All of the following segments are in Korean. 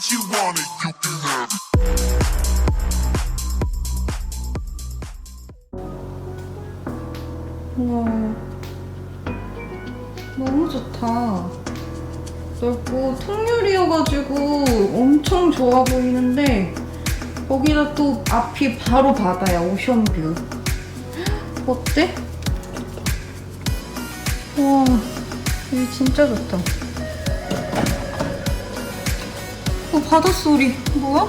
that you want it, you can have it. 우와 너무 좋다 넓고 통유리여가지고 엄청 좋아 보이는데 거기다 또 앞이 바로 바다야 오션뷰 어때? 와 여기 진짜 좋다 어 바닷소리 뭐야?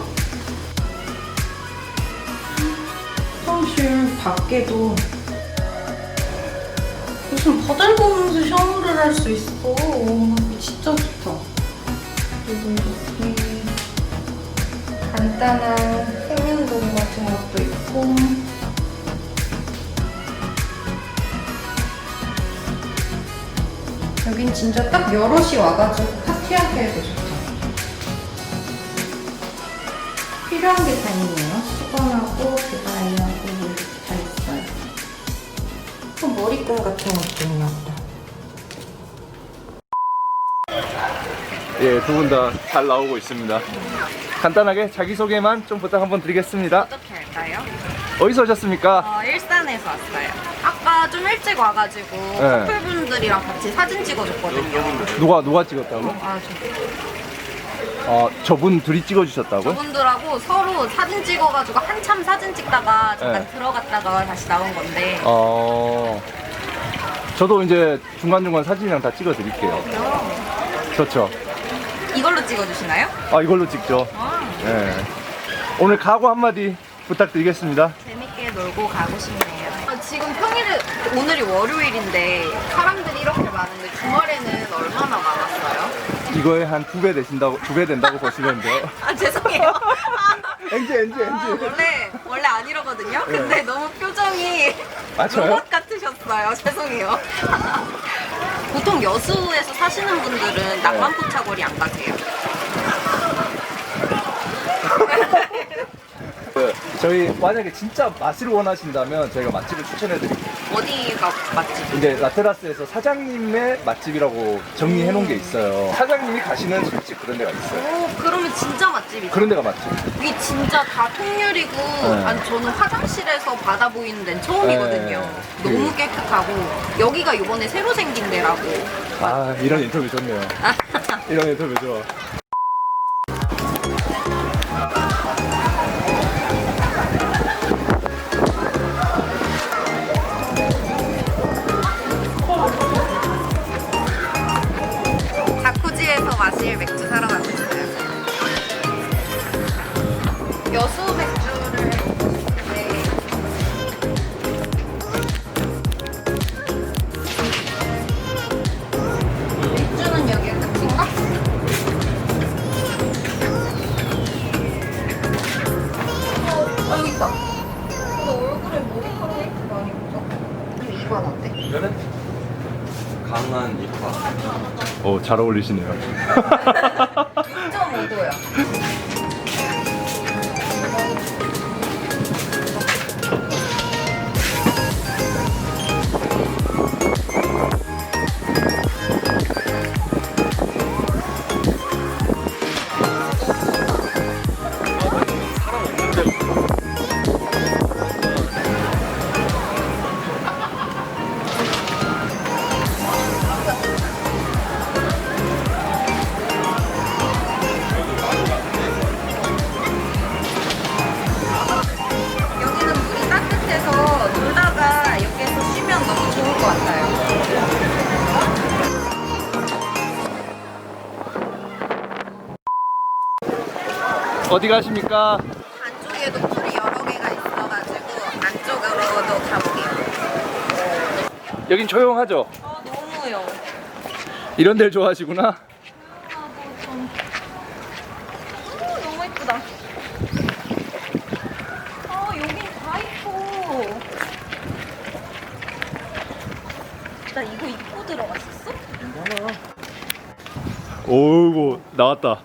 화장실 밖에도 무슨 바다를 보면서 샤워를 할 수 있어. 진짜 좋다. 그리고 이렇게 간단한 세면도 같은 것도 있고. 여긴 진짜 딱 여럿이 와가지고 파티하기에도 좋다. 필요한 게다 있네요. 수건하고 드라이하고 이렇게 다 있어요. 또 머리끈 같은 것도 있나 보다. 예, 두 분 다 잘 나오고 있습니다. 간단하게 자기소개만 좀 부탁 한번 드리겠습니다. 어떻게 할까요? 어디서 오셨습니까? 어, 일산에서 왔어요. 아까 좀 일찍 와가지고 네. 커플분들이랑 같이 사진 찍어줬거든요. 누가, 누가 찍었다고? 아, 저, 어, 저분 둘이 찍어주셨다고요? 저분들하고 서로 사진 찍어가지고 한참 사진 찍다가 잠깐 네. 들어갔다가 다시 나온 건데. 어, 저도 이제 중간중간 사진이랑 다 찍어드릴게요. 좋죠. 이걸로 찍어주시나요? 아, 이걸로 찍죠. 아, 예. 오늘 각오 한마디 부탁드리겠습니다. 재밌게 놀고 가고 싶네요. 아, 지금 평일에 오늘이 월요일인데 사람들이 이렇게 많은데 주말에는 얼마나? 이거에 한 두 배 되신다고, 두 배 된다고 보시면 돼요. 아 죄송해요. 아, 엔지, 엔지, 아, 엔지. 원래 원래 안 이러거든요. 근데 너무 표정이 아, 저요? 로봇 같으셨어요. 죄송해요. 보통 여수에서 사시는 분들은 낭만포차거리 안 가세요? 그, 저희 만약에 진짜 맛을 원하신다면 저희가 맛집을 추천해드릴게요. 어디가 맛집? 이제 라테라스에서 사장님의 맛집이라고 정리해 놓은 게 있어요. 사장님이 가시는 술집 그런 데가 있어요. 오 그러면 진짜 맛집이죠. 그런 데가 맛집. 이게 진짜 다 통유리고 네. 아니 저는 화장실에서 바다 보이는 데는 처음이거든요. 네. 너무 깨끗하고 여기가 이번에 새로 생긴 데라고. 아 이런 인터뷰 좋네요. 이런 인터뷰 좋아. 이거는 강한 이파 오잘 어울리시네요. 6.5도야. 어디 가십니까? 안쪽에도 풀이 여러 개가 있어가지고 안쪽으로도 가볼게요. 여긴 조용하죠? 아 너무요. 이런 데를 좋아하시구나. 아 너무 좀. 아, 너무 예쁘다. 아 여긴 다 있고. 나 이거 입고 들어갔었어? 오고 나왔다.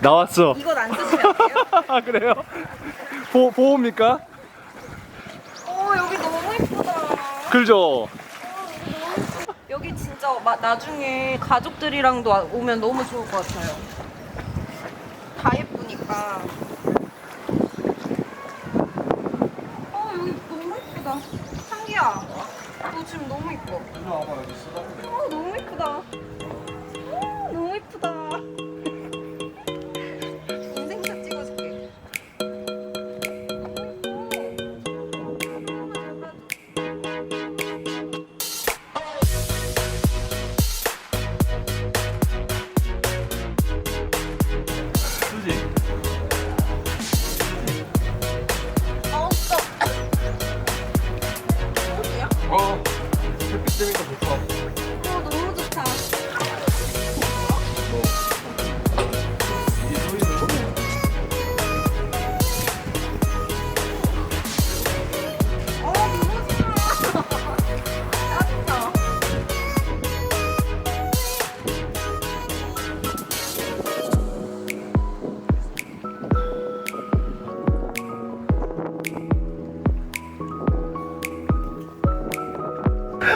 나왔어. 이건 안 쓰시면? 아 그래요? 보 보호입니까? 어 여기 너무 예쁘다. 그죠? 여기 진짜 마- 나중에 가족들이랑도 와- 오면 너무 좋을 것 같아요. 다. 좋다. 어 여기 너무 예쁘다. 창기야, 너 지금 너무 예뻐. 어 너무 예쁘다.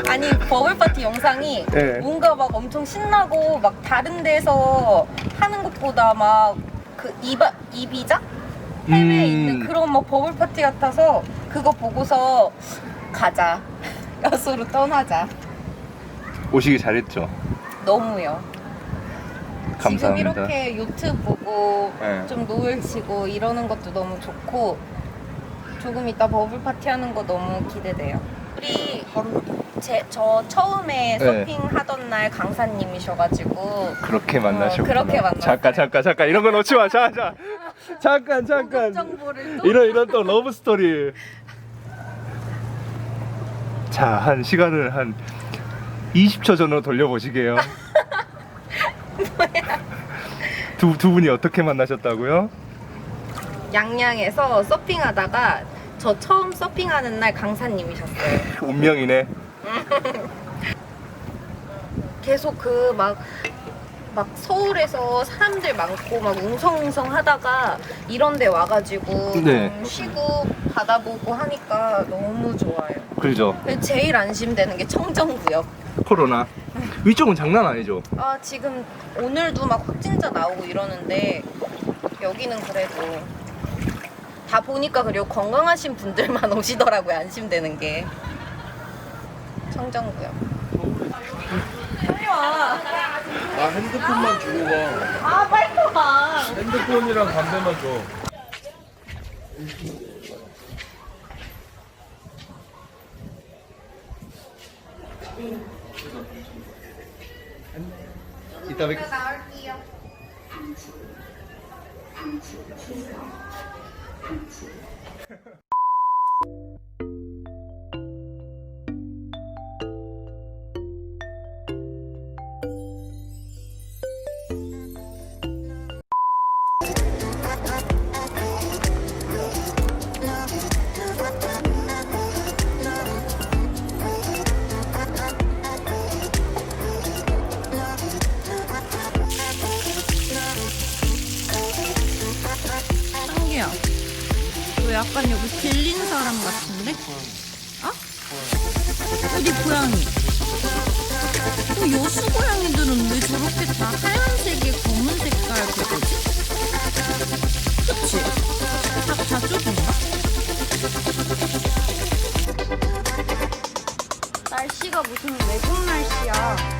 아니 버블 파티 영상이 네. 뭔가 막 엄청 신나고 막 다른 데서 하는 것보다 막 그 이바 이비자 해외에 음. 있는 그런 막 버블 파티 같아서 그거 보고서 가자 여수로 떠나자 오시기 잘했죠. 너무요. 감사합니다. 지금 이렇게 요트 보고 네. 좀 노을 치고 이러는 것도 너무 좋고 조금 이따 버블 파티 하는 거 너무 기대돼요. 우리 제, 저 처음에 네. 서핑 하던 날 강사님이셔가지고 그렇게 만나셨구나. 어, 그렇게 만났어요. 잠깐 잠깐 잠깐 이런 거 놓지 마. 자, 자. 잠깐 잠깐. 정보를 또 이런 이런 또 러브 스토리. 자, 한 시간을 한 20초 전으로 돌려보시게요. 두, 두 분이 어떻게 만나셨다고요? 양양에서 서핑하다가 저 처음 서핑하는 날 강사님이셨어요. 운명이네. 계속 그 막 막 서울에서 사람들 많고 막 웅성웅성 하다가 이런 데 와가지고 네. 좀 쉬고 바다 보고 하니까 너무 좋아요. 그죠? 근데 제일 안심되는 게 청정구역. 코로나. 위쪽은 장난 아니죠? 아 지금 오늘도 막 확진자 나오고 이러는데 여기는 그래도 다 보니까 그리고 건강하신 분들만 오시더라고요 안심되는 게 청정구역. 빨리 와. 아 핸드폰만 주고 가. 아 빨리 와. 핸드폰이랑 담배만 줘. 이따 뵙. 나올게요. 창기 약간 여기 빌린 사람 같은데? 어? 어디 고양이? 어, 여수 고양이들은 왜 저렇게 다 하얀색에 검은 색깔 그거지? 그치? 다 저쪽인가? 날씨가 무슨 외국 날씨야.